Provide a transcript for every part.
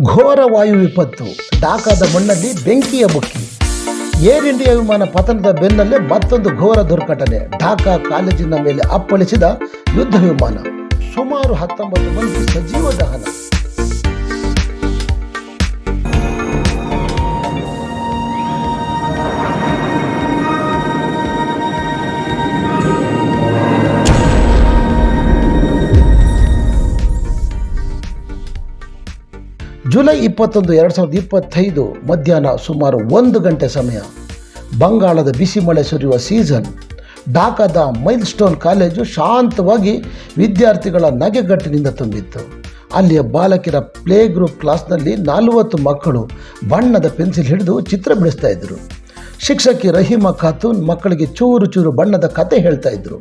ಘೋರ ವಾಯು ವಿಪತ್ತು ಢಾಕಾದ ಮಣ್ಣಲ್ಲಿ ಬೆಂಕಿಯ ಬುಕ್ಕಿ ಏರ್ ಇಂಡಿಯಾ ವಿಮಾನ ಪತನದ ಬೆನ್ನಲ್ಲೇ ಮತ್ತೊಂದು ಘೋರ ದುರ್ಘಟನೆ ಢಾಕಾ ಕಾಲೇಜಿನ ಮೇಲೆ ಅಪ್ಪಳಿಸಿದ ಯುದ್ಧ ವಿಮಾನ. ಸುಮಾರು ಹತ್ತೊಂಬತ್ತು ಮಂದಿ ಸಜೀವ ದಹನ. ಜುಲೈ ಇಪ್ಪತ್ತೊಂದು, ಎರಡು ಸಾವಿರದ ಇಪ್ಪತ್ತೈದು ಮಧ್ಯಾಹ್ನ ಸುಮಾರು ಒಂದು ಗಂಟೆ ಸಮಯ. ಬಂಗಾಳದ ಬಿಸಿ ಮಳೆ ಸುರಿಯುವ ಸೀಸನ್. ಢಾಕಾದ ಮೈಲ್ ಸ್ಟೋನ್ ಕಾಲೇಜು ಶಾಂತವಾಗಿ ವಿದ್ಯಾರ್ಥಿಗಳ ನಗೆಗಟ್ಟಿನಿಂದ ತುಂಬಿತ್ತು. ಅಲ್ಲಿಯ ಬಾಲಕಿರ ಪ್ಲೇ ಗ್ರೂಪ್ ಕ್ಲಾಸ್ನಲ್ಲಿ ನಲವತ್ತು ಮಕ್ಕಳು ಬಣ್ಣದ ಪೆನ್ಸಿಲ್ ಹಿಡಿದು ಚಿತ್ರ ಬಿಡಿಸ್ತಾ ಇದ್ದರು ಶಿಕ್ಷಕಿ ರಹೀಮಾ ಖಾತೂನ್ ಮಕ್ಕಳಿಗೆ ಚೂರು ಚೂರು ಬಣ್ಣದ ಕತೆ ಹೇಳ್ತಾ ಇದ್ದರು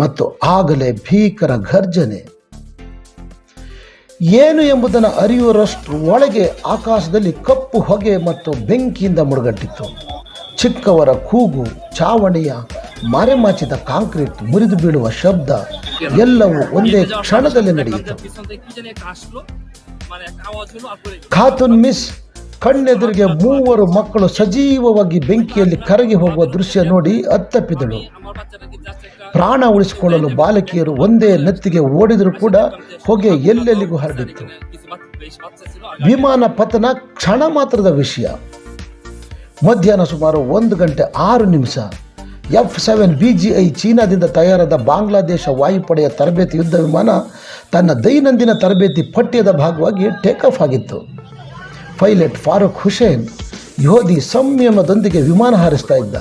ಮತ್ತು ಆಗಲೇ ಭೀಕರ ಘರ್ಜನೆ. ಏನು ಎಂಬುದನ್ನು ಅರಿಯುವರಷ್ಟು ಒಳಗೆ ಆಕಾಶದಲ್ಲಿ ಕಪ್ಪು ಹೊಗೆ ಮತ್ತು ಬೆಂಕಿಯಿಂದ ಮುಳುಗಟ್ಟಿತ್ತು ಚಿಕ್ಕವರ ಕೂಗು ಚಾವಣಿಯ ಮರೆಮಾಚಿದ ಕಾಂಕ್ರೀಟ್ ಮುರಿದು ಬೀಳುವ ಶಬ್ದ ಎಲ್ಲವೂ ಒಂದೇ ಕ್ಷಣದಲ್ಲಿ ನಡೆಯಿತು. ಖಾತುನ್ ಮಿಸ್, ಕಣ್ಣೆದುರಿಗೆ ಮೂವರು ಮಕ್ಕಳು ಸಜೀವವಾಗಿ ಬೆಂಕಿಯಲ್ಲಿ ಕರಗಿ ಹೋಗುವ ದೃಶ್ಯ ನೋಡಿ ಅತ್ತಪ್ಪಿದಳು. ಪ್ರಾಣ ಉಳಿಸಿಕೊಳ್ಳಲು ಬಾಲಕಿಯರು ಒಂದೇ ನೆತ್ತಿಗೆ ಓಡಿದರೂ ಕೂಡ ಹೊಗೆ ಎಲ್ಲೆಲ್ಲಿಗೂ ಹರಡಿತ್ತು. ವಿಮಾನ ಪತನ ಕ್ಷಣ ಮಾತ್ರದ ವಿಷಯ. ಮಧ್ಯಾಹ್ನ ಸುಮಾರು ಒಂದು ಗಂಟೆ ಆರು ನಿಮಿಷ. F seven B G I ಚೀನಾದಿಂದ ತಯಾರಾದ ಬಾಂಗ್ಲಾದೇಶ ವಾಯುಪಡೆಯ ತರಬೇತಿ ಯುದ್ಧ ವಿಮಾನ ತನ್ನ ದೈನಂದಿನ ತರಬೇತಿ ಪಠ್ಯದ ಭಾಗವಾಗಿ ಟೇಕ್ ಆಫ್ ಆಗಿತ್ತು. ಪೈಲಟ್ ಫಾರೂಕ್ ಹುಸೇನ್ ಯೋಧಿ ಸಂಯಮದೊಂದಿಗೆ ವಿಮಾನ ಹಾರಿಸ್ತಾ ಇದ್ದ.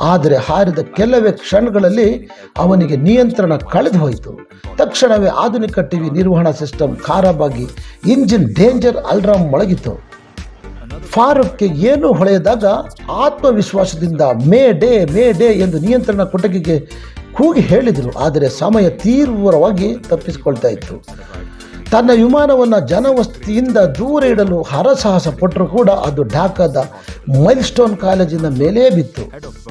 ಆದರೆ ಹಾರಿದ ಕೆಲವೇ ಕ್ಷಣಗಳಲ್ಲಿ ಅವನಿಗೆ ನಿಯಂತ್ರಣ ಕಳೆದು ಹೋಯಿತು. ತಕ್ಷಣವೇ ಆಧುನಿಕ ಟಿವಿ ನಿರ್ವಹಣಾ ಸಿಸ್ಟಮ್ ಖಾರಾಬಾಗಿ ಇಂಜಿನ್ ಡೇಂಜರ್ ಅಲ್ರಾಮ್ ಮೊಳಗಿತು ಫಾರೂಕ್ಗೆ ಏನು ಹೊಳೆಯದಾಗ ಆತ್ಮವಿಶ್ವಾಸದಿಂದ ಮೇ ಡೇ ಮೇ ಡೇ ಎಂದು ನಿಯಂತ್ರಣ ಕೊಠಡಿಗೆ ಕೂಗಿ ಹೇಳಿದರು. ಆದರೆ ಸಮಯ ತೀವ್ರವಾಗಿ ತಪ್ಪಿಸಿಕೊಳ್ತಾ ಇತ್ತು. ತನ್ನ ವಿಮಾನವನ್ನು ಜನವಸ್ತಿಯಿಂದ ದೂರ ಇಡಲು ಹರಸಾಹಸ ಪಟ್ಟರು ಕೂಡ ಅದು ಢಾಕಾದ ಮೈಲ್ಸ್ಟೋನ್ ಕಾಲೇಜಿನ ಮೇಲೇ ಬಿತ್ತು.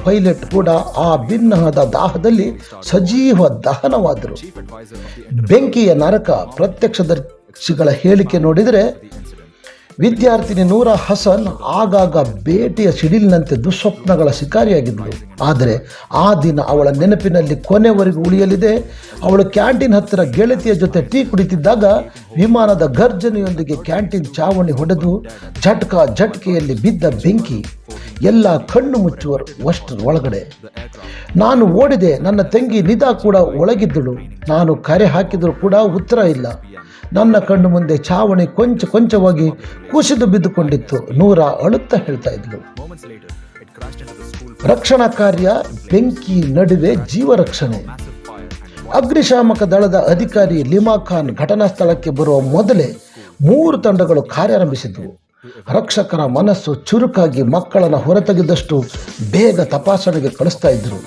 ಪೈಲಟ್ ಕೂಡ ಆ ಭಿನ್ನಹದ ದಾಹದಲ್ಲಿ ಸಜೀವ ದಹನವಾದರು. ಬೆಂಕಿಯ ನರಕ ಪ್ರತ್ಯಕ್ಷದರ್ಶಿಗಳ ಹೇಳಿಕೆ ನೋಡಿದರೆ, ವಿದ್ಯಾರ್ಥಿನಿ ನೂರಾ ಹಸನ್ ಆಗಾಗ ಬೇಟೆಯ ಸಿಡಿಲಿನಂತೆ ದುಸ್ವಪ್ನಗಳ ಶಿಕಾರಿಯಾಗಿದ್ದಳು. ಆದರೆ ಆ ದಿನ ಅವಳ ನೆನಪಿನಲ್ಲಿ ಕೊನೆವರೆಗೂ ಉಳಿಯಲಿದೆ. ಅವಳು ಕ್ಯಾಂಟೀನ್ ಹತ್ತಿರ ಗೆಳತಿಯ ಜೊತೆ ಟೀ ಕುಡಿತಿದ್ದಾಗ ವಿಮಾನದ ಗರ್ಜನೆಯೊಂದಿಗೆ ಕ್ಯಾಂಟೀನ್ ಚಾವಣಿ ಹೊಡೆದು ಝಟ್ಕ ಝಟ್ಕೆಯಲ್ಲಿ ಬಿದ್ದ ಬೆಂಕಿ ಎಲ್ಲ ಕಣ್ಣು ಮುಚ್ಚುವರು ಒಳಗಡೆ. ನಾನು ಓಡಿದೆ, ನನ್ನ ತಂಗಿ ನಿದಾ ಕೂಡ ಒಳಗಿದ್ದಳು. ನಾನು ಕರೆ ಹಾಕಿದರೂ ಕೂಡ ಉತ್ತರ ಇಲ್ಲ. ನನ್ನ ಕಣ್ಣು ಮುಂದೆ ಛಾವಣಿ ಕೊಂಚ ಕೊಂಚವಾಗಿ ಕುಸಿದು ಬಿದ್ದುಕೊಂಡಿತ್ತು. ನೂರ ಅಳುತ್ತಾ ಹೇಳ್ತಾ ಇದ್ಲು. ರಕ್ಷಣಾ ಕಾರ್ಯ, ಬೆಂಕಿ ನಡುವೆ ಜೀವ ರಕ್ಷಣೆ. ಅಗ್ನಿಶಾಮಕ ದಳದ ಅಧಿಕಾರಿ ಲಿಮಾ ಖಾನ್ ಘಟನಾ ಸ್ಥಳಕ್ಕೆ ಬರುವ ಮೊದಲೇ ಮೂರು ತಂಡಗಳು ಕಾರ್ಯಾರಂಭಿಸಿದವು. ರಕ್ಷಕರ ಮನಸ್ಸು ಚುರುಕಾಗಿ ಮಕ್ಕಳನ್ನು ಹೊರತೆಗೆದಷ್ಟು ಬೇಗ ತಪಾಸಣೆಗೆ ಕಳಿಸ್ತಾ ಇದ್ದರು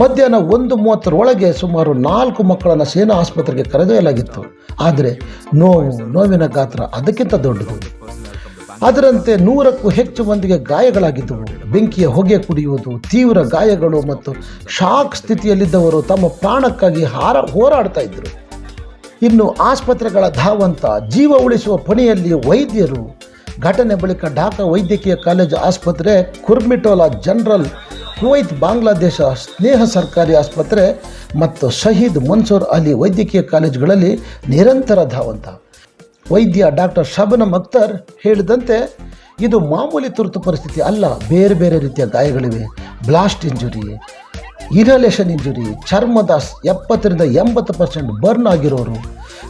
ಮಧ್ಯಾಹ್ನ ಒಂದು ಮೂವತ್ತರೊಳಗೆ ಸುಮಾರು ನಾಲ್ಕು ಮಕ್ಕಳನ್ನು ಸೇನಾ ಆಸ್ಪತ್ರೆಗೆ ಕರೆದೊಯ್ಯಲಾಗಿತ್ತು. ಆದರೆ ನೋವು, ನೋವಿನ ಗಾತ್ರ ಅದಕ್ಕಿಂತ ದೊಡ್ಡದು. ಅದರಂತೆ ನೂರಕ್ಕೂ ಹೆಚ್ಚು ಮಂದಿಗೆ ಗಾಯಗಳಾಗಿದ್ದವು. ಬೆಂಕಿಯ ಹೊಗೆ ಕುಡಿಯುವುದು, ತೀವ್ರ ಗಾಯಗಳು ಮತ್ತು ಶಾಕ್ ಸ್ಥಿತಿಯಲ್ಲಿದ್ದವರು ತಮ್ಮ ಪ್ರಾಣಕ್ಕಾಗಿ ಹಾರ ಹೋರಾಡ್ತಾ ಇದ್ದರು ಇನ್ನು ಆಸ್ಪತ್ರೆಗಳ ಧಾವಂತ ಜೀವ ಉಳಿಸುವ ಪಣಿಯಲ್ಲಿ ವೈದ್ಯರು ಘಟನೆ ಬಳಿಕ ಢಾಕಾ ವೈದ್ಯಕೀಯ ಕಾಲೇಜು ಆಸ್ಪತ್ರೆ, ಕುರ್ಮಿಟೋಲಾ ಜನರಲ್, ಕುವೈತ್ ಬಾಂಗ್ಲಾದೇಶ ಸ್ನೇಹ ಸರ್ಕಾರಿ ಆಸ್ಪತ್ರೆ ಮತ್ತು ಶಹೀದ್ ಮನ್ಸೂರ್ ಅಲಿ ವೈದ್ಯಕೀಯ ಕಾಲೇಜುಗಳಲ್ಲಿ ನಿರಂತರ ಧಾವಂತ. ವೈದ್ಯ ಡಾಕ್ಟರ್ ಶಬನಮ್ ಅಖ್ತರ್ ಹೇಳಿದಂತೆ, ಇದು ಮಾಮೂಲಿ ತುರ್ತು ಪರಿಸ್ಥಿತಿ ಅಲ್ಲ, ಬೇರೆ ಬೇರೆ ರೀತಿಯ ಗಾಯಗಳಿವೆ. ಬ್ಲಾಸ್ಟ್ ಇಂಜುರಿ ಇನಲೇಷನ್ ಇಂಜುರಿ ಚರ್ಮದ ಎಪ್ಪತ್ತರಿಂದ ಎಂಬತ್ತು ಪರ್ಸೆಂಟ್ ಬರ್ನ್ ಆಗಿರೋರು.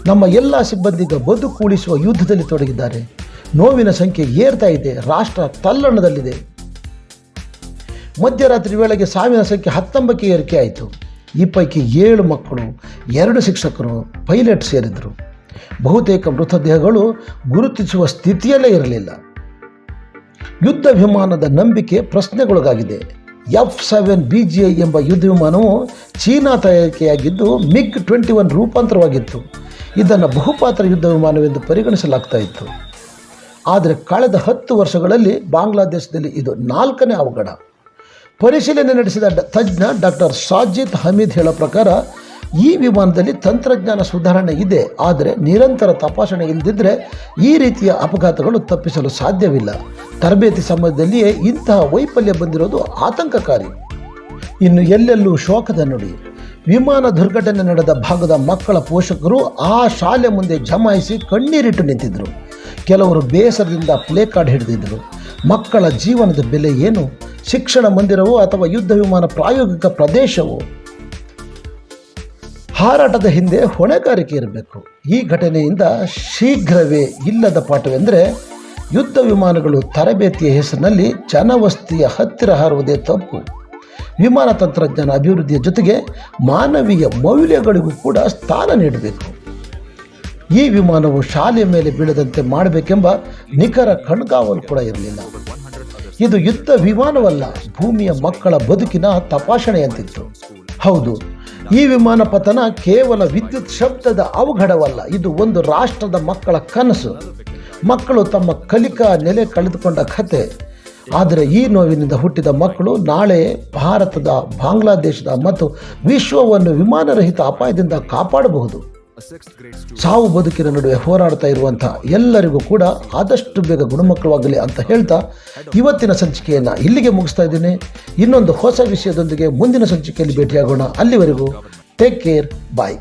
ನಮ್ಮ ಎಲ್ಲ ಸಿಬ್ಬಂದಿಗ ಬದುಕು ಉಳಿಸುವ ಯುದ್ಧದಲ್ಲಿ ತೊಡಗಿದ್ದಾರೆ. ನೋವಿನ ಸಂಖ್ಯೆ ಏರ್ತಾ ಇದೆ. ರಾಷ್ಟ್ರ ತಲ್ಲಣದಲ್ಲಿದೆ. ಮಧ್ಯರಾತ್ರಿ ವೇಳೆಗೆ ಸಾವಿನ ಸಂಖ್ಯೆ ಹತ್ತೊಂಬಕ್ಕೆ ಏರಿಕೆ ಆಯಿತು. ಈ ಪೈಕಿ ಏಳು ಮಕ್ಕಳು, ಎರಡು ಶಿಕ್ಷಕರು, ಪೈಲಟ್ ಸೇರಿದರು. ಬಹುತೇಕ ಮೃತದೇಹಗಳು ಗುರುತಿಸುವ ಸ್ಥಿತಿಯಲ್ಲೇ ಇರಲಿಲ್ಲ. ಯುದ್ಧ ವಿಮಾನದ ನಂಬಿಕೆ ಪ್ರಶ್ನೆಗೊಳಗಾಗಿದೆ. F seven B G I ಎಂಬ ಯುದ್ಧ ವಿಮಾನವು ಚೀನಾ ತಯಾರಿಕೆಯಾಗಿದ್ದು, ಮಿಗ್ ಟ್ವೆಂಟಿ ಒನ್ ರೂಪಾಂತರವಾಗಿತ್ತು. ಇದನ್ನು ಬಹುಪಾತ್ರ ಯುದ್ಧ ವಿಮಾನವೆಂದು ಪರಿಗಣಿಸಲಾಗ್ತಾ ಇತ್ತು. ಆದರೆ ಕಳೆದ ಹತ್ತು ವರ್ಷಗಳಲ್ಲಿ ಬಾಂಗ್ಲಾದೇಶದಲ್ಲಿ ಇದು ನಾಲ್ಕನೇ ಅವಘಡ. ಪರಿಶೀಲನೆ ನಡೆಸಿದ ತಜ್ಞ ಡಾಕ್ಟರ್ ಸಾಜಿದ್ ಹಮೀದ್ ಹೇಳೋ ಪ್ರಕಾರ, ಈ ವಿಮಾನದಲ್ಲಿ ತಂತ್ರಜ್ಞಾನ ಸುಧಾರಣೆ ಇದೆ, ಆದರೆ ನಿರಂತರ ತಪಾಸಣೆ ಇಲ್ಲದಿದ್ದರೆ ಈ ರೀತಿಯ ಅಪಘಾತಗಳು ತಪ್ಪಿಸಲು ಸಾಧ್ಯವಿಲ್ಲ. ತರಬೇತಿ ಸಮಯದಲ್ಲಿಯೇ ಇಂತಹ ವೈಫಲ್ಯ ಬಂದಿರೋದು ಆತಂಕಕಾರಿ. ಇನ್ನು ಎಲ್ಲೆಲ್ಲೂ ಶೋಕದ ನುಡಿ. ವಿಮಾನ ದುರ್ಘಟನೆ ನಡೆದ ಭಾಗದ ಮಕ್ಕಳ ಪೋಷಕರು ಆ ಶಾಲೆ ಮುಂದೆ ಜಮಾಯಿಸಿ ಕಣ್ಣೀರಿಟ್ಟು ನಿಂತಿದ್ದರು ಕೆಲವರು ಬೇಸರದಿಂದ ಪ್ಲೇ ಕಾರ್ಡ್ ಹಿಡಿದಿದ್ದರು. ಮಕ್ಕಳ ಜೀವನದ ಬೆಲೆ ಏನು? ಶಿಕ್ಷಣ ಮಂದಿರವೋ ಅಥವಾ ಯುದ್ಧ ವಿಮಾನ ಪ್ರಾಯೋಗಿಕ ಪ್ರದೇಶವೋ? ಹಾರಾಟದ ಹಿಂದೆ ಹೊಣೆಗಾರಿಕೆ ಇರಬೇಕು. ಈ ಘಟನೆಯಿಂದ ಶೀಘ್ರವೇ ಇಲ್ಲದ ಪಾಠವೆಂದರೆ, ಯುದ್ಧ ವಿಮಾನಗಳು ತರಬೇತಿಯ ಹೆಸರಿನಲ್ಲಿ ಜನವಸ್ತಿಯ ಹತ್ತಿರ ಹಾರುವುದೇ ತಪ್ಪು. ವಿಮಾನ ತಂತ್ರಜ್ಞಾನ ಅಭಿವೃದ್ಧಿಯ ಜೊತೆಗೆ ಮಾನವೀಯ ಮೌಲ್ಯಗಳಿಗೂ ಕೂಡ ಸ್ಥಾನ ನೀಡಬೇಕು. ಈ ವಿಮಾನವು ಶಾಲೆಯ ಮೇಲೆ ಬೀಳದಂತೆ ಮಾಡಬೇಕೆಂಬ ನಿಖರ ಕಣ್ಗಾವಲು ಕೂಡ ಇರಲಿಲ್ಲ. ಇದು ಯುದ್ಧ ವಿಮಾನವಲ್ಲ, ಭೂಮಿಯ ಮಕ್ಕಳ ಬದುಕಿನ ತಪಾಸಣೆಯಂತಿತ್ತು. ಹೌದು, ಈ ವಿಮಾನ ಪತನ ಕೇವಲ ವಿದ್ಯುತ್ ಶಬ್ದದ ಅವಘಡವಲ್ಲ, ಇದು ಒಂದು ರಾಷ್ಟ್ರದ ಮಕ್ಕಳ ಕನಸು. ಮಕ್ಕಳು ತಮ್ಮ ಕಲಿಕಾ ನೆಲೆ ಕಳೆದುಕೊಂಡ ಕತೆ ಆದರೆ ಈ ನೋವಿನಿಂದ ಹುಟ್ಟಿದ ಮಕ್ಕಳು ನಾಳೆ ಭಾರತದ ಬಾಂಗ್ಲಾದೇಶದ ಮತ್ತು ವಿಶ್ವವನ್ನು ವಿಮಾನರಹಿತ ಅಪಾಯದಿಂದ ಕಾಪಾಡಬಹುದು. ಸಾವು ಬದುಕಿನ ನಡುವೆ ಹೋರಾಡ್ತಾ ಇರುವಂತಹ ಎಲ್ಲರಿಗೂ ಕೂಡ ಆದಷ್ಟು ಬೇಗ ಗುಣಮುಖವಾಗಲಿ ಅಂತ ಹೇಳ್ತಾ ಇವತ್ತಿನ ಸಂಚಿಕೆಯನ್ನು ಇಲ್ಲಿಗೆ ಮುಗಿಸ್ತಾ ಇದ್ದೀನಿ. ಇನ್ನೊಂದು ಹೊಸ ವಿಷಯದೊಂದಿಗೆ ಮುಂದಿನ ಸಂಚಿಕೆಯಲ್ಲಿ ಭೇಟಿಯಾಗೋಣ. ಅಲ್ಲಿವರೆಗೂ ಟೇಕ್ ಕೇರ್ ಬಾಯ್